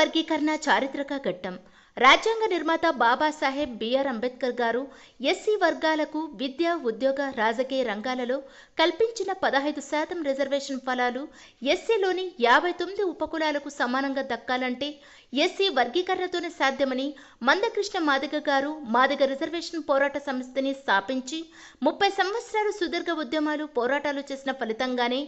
వర్గీకరణ చారిత్రక ఘట్టం. రాజ్యాంగ నిర్మాత బాబాసాహెబ్ బిఆర్ అంబేద్కర్ గారు ఎస్సీ వర్గాలకు విద్య ఉద్యోగ రాజకీయ రంగాలలో కల్పించిన పదహైదు శాతం రిజర్వేషన్ ఫలాలు ఎస్సీలోని యాభై తొమ్మిది ఉపకులాలకు సమానంగా దక్కాలంటే ఎస్సీ వర్గీకరణతోనే సాధ్యమని మందకృష్ణ మాదిగ గారు మాదిగ రిజర్వేషన్ పోరాట సంస్థని స్థాపించి ముప్పై సంవత్సరాలు సుదీర్ఘ ఉద్యమాలు పోరాటాలు చేసిన ఫలితంగానే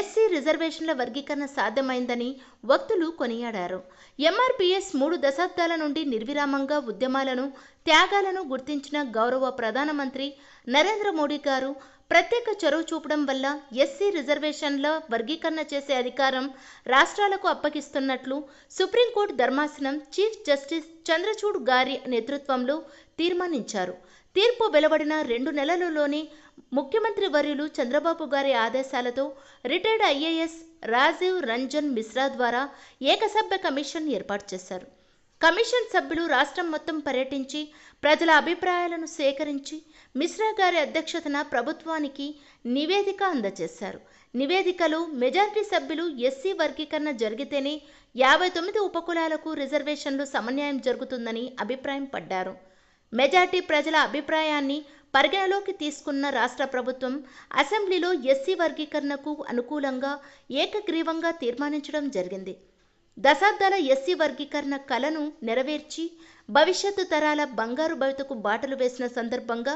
ఎస్సీ రిజర్వేషన్ల వర్గీకరణ సాధ్యమైందని వక్తులు కొనియాడారు. ఎంఆర్పిఎస్ మూడు దశాబ్దాల నుండి నిర్విరామంగా ఉద్యమాలను త్యాగాలను గుర్తించిన గౌరవ ప్రధానమంత్రి నరేంద్ర మోడీ గారు ప్రత్యేక చొరవ చూపడం వల్ల ఎస్సీ రిజర్వేషన్ల వర్గీకరణ చేసే అధికారం రాష్ట్రాలకు అప్పగిస్తున్నట్లు సుప్రీంకోర్టు ధర్మాసనం చీఫ్ జస్టిస్ చంద్రచూడ్ గారి నేతృత్వంలో తీర్మానించారు. తీర్పు వెలువడిన రెండు నెలలలోనే ముఖ్యమంత్రి వర్యులు చంద్రబాబు గారి ఆదేశాలతో రిటైర్డ్ ఐఏఎస్ రాజీవ్ రంజన్ మిశ్రా ద్వారా ఏకసభ్య కమిషన్ ఏర్పాటు చేశారు. కమిషన్ సభ్యులు రాష్ట్రం మొత్తం పర్యటించి ప్రజల అభిప్రాయాలను సేకరించి మిశ్రా గారి అధ్యక్షతన ప్రభుత్వానికి నివేదిక అందజేశారు. నివేదికలు మెజారిటీ సభ్యులు ఎస్సీ వర్గీకరణ జరిగితేనే యాభై తొమ్మిది ఉపకులాలకు రిజర్వేషన్లు సమన్యాయం జరుగుతుందని అభిప్రాయం పడ్డారు. మెజార్టీ ప్రజల అభిప్రాయాన్ని పరిగణలోకి తీసుకున్న రాష్ట్ర ప్రభుత్వం అసెంబ్లీలో ఎస్సీ వర్గీకరణకు అనుకూలంగా ఏకగ్రీవంగా తీర్మానించడం జరిగింది. దశాబ్దాల ఎస్సీ వర్గీకరణ కలను నెరవేర్చి భవిష్యత్తు తరాల బంగారు భవితకు బాటలు వేసిన సందర్భంగా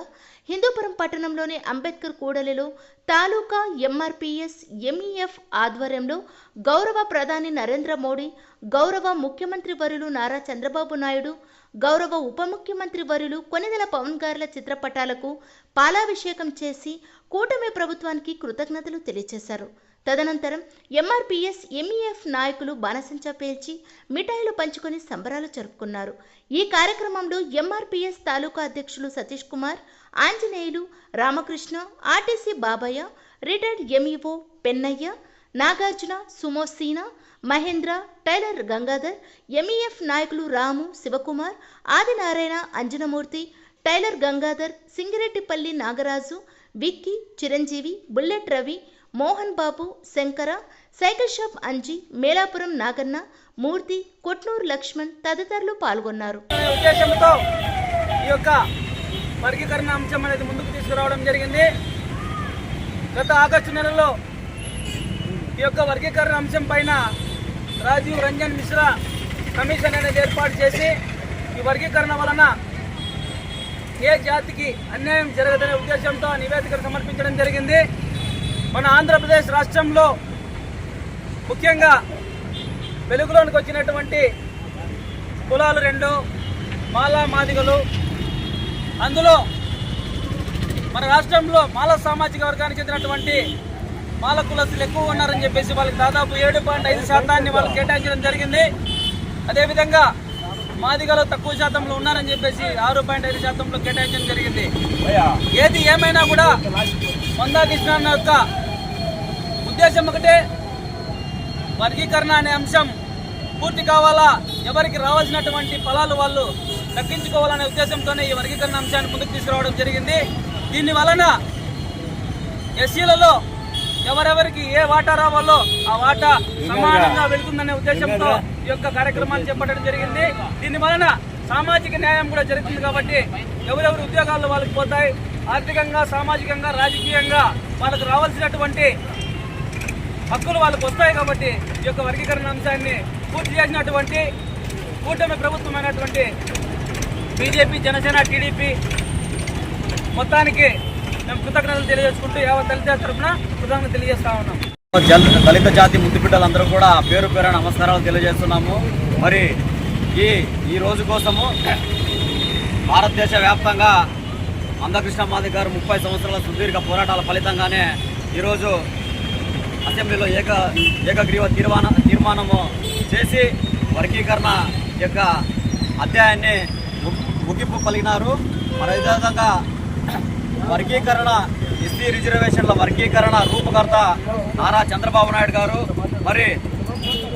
హిందూపురం పట్టణంలోని అంబేద్కర్ కూడలిలో తాలూకా ఎంఆర్పిఎస్ ఎంఈఎఫ్ ఆధ్వర్యంలో గౌరవ ప్రధాని నరేంద్ర మోడీ గౌరవ ముఖ్యమంత్రి వరులు నారా చంద్రబాబు నాయుడు గౌరవ ఉప ముఖ్యమంత్రి వరులు కొనిదెల పవన్ గారుల చిత్రపటాలకు పాలాభిషేకం చేసి కూటమి ప్రభుత్వానికి కృతజ్ఞతలు తెలియజేశారు తదనంతరం ఎంఆర్పిఎస్ ఎంఈఎఫ్ నాయకులు బాణసంచా పేల్చి మిఠాయిలు పంచుకొని సంబరాలు జరుపుకున్నారు. ఈ కార్యక్రమంలో ఎంఆర్పిఎస్ తాలూకా అధ్యక్షులు Satish Kumar Anjaneyulu Ramakrishna RTC Babayya retired MEO Pennayya Nagarjuna సుమోసీన Mahendra tailor Gangadhar MEF నాయకులు Ramu Shivakumar Adinarayana Anjanamurthy tailor Gangadhar Singireddypalli Nagaraju Vicky Chiranjeevi bullet Ravi Mohan Babu Shankara cycle shop Anji Melapuram Naganna Murthy Kotnuru Lakshman తదితరులు పాల్గొన్నారు. ఉద్దేశంతో ఈ యొక్క వర్గీకరణ అంశం అనేది ముందుకు తీసుకురావడం జరిగింది. గత ఆగస్టు నెలలో ఈ యొక్క వర్గీకరణ అంశం పైన రాజీవ్ రంజన్ మిశ్రా కమిషన్ అనేది ఏర్పాటు చేసి ఈ వర్గీకరణ వలన ఏ జాతికి అన్యాయం జరగదనే ఉద్దేశంతో నివేదికను సమర్పించడం జరిగింది. మన ఆంధ్రప్రదేశ్ రాష్ట్రంలో ముఖ్యంగా వెలుగులోనికి వచ్చినటువంటి కులాలు రెండు మాలా మాదిగలు. అందులో మన రాష్ట్రంలో మాల సామాజిక వర్గానికి చెందినటువంటి మాల కులస్తులు ఎక్కువ ఉన్నారని చెప్పేసి వాళ్ళకి దాదాపు ఏడు పాయింట్ ఐదు శాతాన్ని వాళ్ళు కేటాయించడం జరిగింది. అదేవిధంగా మాదిగలు తక్కువ శాతంలో ఉన్నారని చెప్పేసి ఆరు పాయింట్ ఐదు శాతంలో కేటాయించడం జరిగింది. ఏది ఏమైనా కూడా మందాకృష్ణ అన్న యొక్క ఉద్దేశం ఒకటే వర్గీకరణ అనే అంశం పూర్తి కావాలా ఎవరికి రావాల్సినటువంటి ఫలాలు వాళ్ళు దక్కించుకోవాలనే ఉద్దేశంతోనే ఈ వర్గీకరణ అంశాన్ని ముందుకు తీసుకురావడం జరిగింది. దీని వలన ఎస్సీలలో ఎవరెవరికి ఏ వాటా రావాలో ఆ వాటా సమానంగా వెళ్తుందనే ఉద్దేశంతో ఈ యొక్క కార్యక్రమాన్ని చేపట్టడం జరిగింది. దీని వలన సామాజిక న్యాయం కూడా జరుగుతుంది కాబట్టి ఎవరెవరు ఉద్యోగాల్లో వాళ్ళకి పోతాయి ఆర్థికంగా సామాజికంగా రాజకీయంగా వాళ్ళకు రావాల్సినటువంటి హక్కులు వాళ్ళకు వస్తాయి కాబట్టి ఈ యొక్క వర్గీకరణ అంశాన్ని పూర్తి చేసినటువంటి కూటమి ప్రభుత్వమైనటువంటి బీజేపీ జనసేన టీడీపీ మొత్తానికి మేము కృతజ్ఞతలు తెలియజేసుకుంటూ యావత్ దళిత తరఫున కృతజ్ఞతలు తెలియజేస్తా ఉన్నాం. దళిత జాతి ముద్దు బిడ్డలందరూ కూడా పేరు పేరు నమస్కారాలు తెలియజేస్తున్నాము. మరి ఈ ఈ రోజు కోసము భారతదేశ వ్యాప్తంగా మందకృష్ణ మాది గారు ముప్పై సంవత్సరాల సుదీర్ఘ పోరాటాల ఫలితంగానే ఈరోజు అసెంబ్లీలో ఏక ఏకగ్రీవ తీర్మాన తీర్మానము చేసి వర్గీకరణ యొక్క అధ్యాయాన్ని ముగింపు పలికినారు. మరి అదేవిధంగా వర్గీకరణ ఎస్సీ రిజర్వేషన్ల వర్గీకరణ రూపకర్త నారా చంద్రబాబు నాయుడు గారు మరి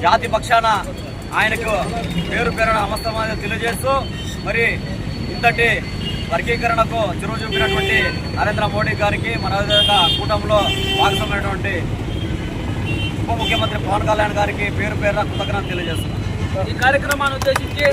జాతి పక్షాన ఆయనకు పేరు పేరున నమస్తమాన్ని తెలియజేస్తూ మరి ఇంతటి వర్గీకరణకు చెరువు చూపినటువంటి నరేంద్ర మోడీ గారికి మన విధంగా కూటమిలో భాగస్వామైనటువంటి ఉప ముఖ్యమంత్రి పవన్ కళ్యాణ్ గారికి పేరు పేరున కృతజ్ఞతలు తెలియజేస్తున్నాను ఈ కార్యక్రమాన్ని ఉద్దేశించి